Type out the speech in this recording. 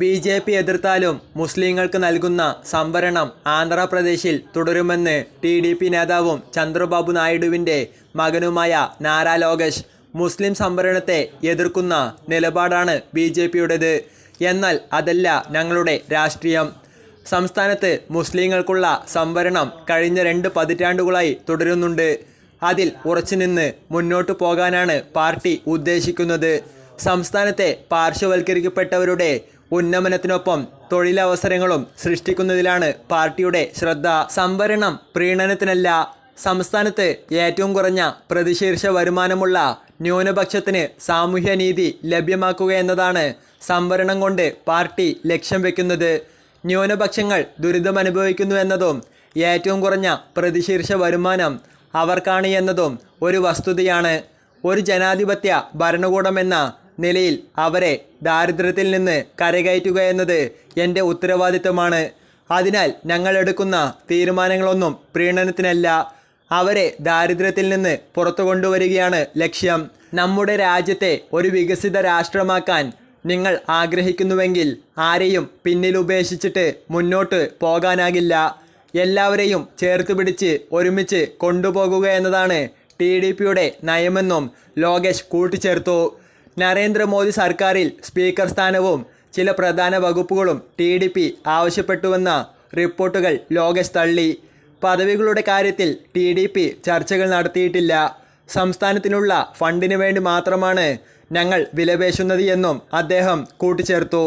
B J P എതിർത്താലും മുസ്ലിങ്ങൾക്ക് നൽകുന്ന സംവരണം ആന്ധ്രാപ്രദേശിൽ തുടരുമെന്ന് ടി ഡി പി നേതാവും ചന്ദ്രബാബു നായിഡുവിന്റെ മകനുമായ നാരാ ലോകേഷ് മുസ്ലിം സംവരണത്തെ എതിർക്കുന്ന നിലപാടാണ് ബി ജെ പിയുടേത്. എന്നാൽ അതല്ല ഞങ്ങളുടെ രാഷ്ട്രീയം. സംസ്ഥാനത്ത് മുസ്ലിങ്ങൾക്കുള്ള സംവരണം കഴിഞ്ഞ രണ്ട് പതിറ്റാണ്ടുകളായി തുടരുന്നുണ്ട്. അതിൽ ഉറച്ചുനിന്ന് മുന്നോട്ടു പോകാനാണ് പാർട്ടി ഉദ്ദേശിക്കുന്നത്. സംസ്ഥാനത്തെ പാർശ്വവൽക്കരിക്കപ്പെട്ടവരുടെ ഉന്നമനത്തിനൊപ്പം തൊഴിലവസരങ്ങളും സൃഷ്ടിക്കുന്നതിലാണ് പാർട്ടിയുടെ ശ്രദ്ധ. സംവരണം പ്രീണനത്തിനല്ല സംസ്ഥാനത്ത് ഏറ്റവും കുറഞ്ഞ പ്രതിശീർഷ വരുമാനമുള്ള ന്യൂനപക്ഷത്തിന് സാമൂഹ്യനീതി ലഭ്യമാക്കുക എന്നതാണ് സംവരണം കൊണ്ട് പാർട്ടി ലക്ഷ്യം വെക്കുന്നത്. ന്യൂനപക്ഷങ്ങൾ ദുരിതമനുഭവിക്കുന്നു എന്നതും ഏറ്റവും കുറഞ്ഞ പ്രതിശീർഷ വരുമാനം അവർക്കാണ് എന്നതും ഒരു വസ്തുതയാണ്. ഒരു ജനാധിപത്യ ഭരണകൂടം എന്ന നിലയിൽ അവരെ ദാരിദ്ര്യത്തിൽ നിന്ന് കരകയറ്റുക എന്നത് എന്റെ ഉത്തരവാദിത്തമാണ് അതിനാൽ ഞങ്ങൾ എടുക്കുന്ന തീരുമാനങ്ങളൊന്നും പ്രീണനത്തിനല്ല. അവരെ ദാരിദ്ര്യത്തിൽ നിന്ന് പുറത്തു കൊണ്ടുവരികയാണ് ലക്ഷ്യം. നമ്മുടെ രാജ്യത്തെ ഒരു വികസിത രാഷ്ട്രമാക്കാൻ നിങ്ങൾ ആഗ്രഹിക്കുന്നുവെങ്കിൽ ആരെയും പിന്നിൽ ഉപേക്ഷിച്ചിട്ട് മുന്നോട്ട് പോകാനാകില്ല. എല്ലാവരെയും ചേർത്ത് പിടിച്ച് ഒരുമിച്ച് കൊണ്ടുപോകുക എന്നതാണ് ടി ഡി പിയുടെ നയമെന്നും ലോകേഷ് കൂട്ടിച്ചേർത്തു. നരേന്ദ്രമോദി സർക്കാരിൽ സ്പീക്കർ സ്ഥാനവും ചില പ്രധാന വകുപ്പുകളും ടി ഡി പി ആവശ്യപ്പെട്ടുവെന്ന റിപ്പോർട്ടുകൾ ലോകേഷ് തള്ളി. പദവികളുടെ കാര്യത്തിൽ ടി ഡി പി ചർച്ചകൾ നടത്തിയിട്ടില്ല. സംസ്ഥാനത്തിനുള്ള ഫണ്ടിനു വേണ്ടി മാത്രമാണ് ഞങ്ങൾ വിലപേശുന്നത് എന്നും അദ്ദേഹം കൂട്ടിച്ചേർത്തു.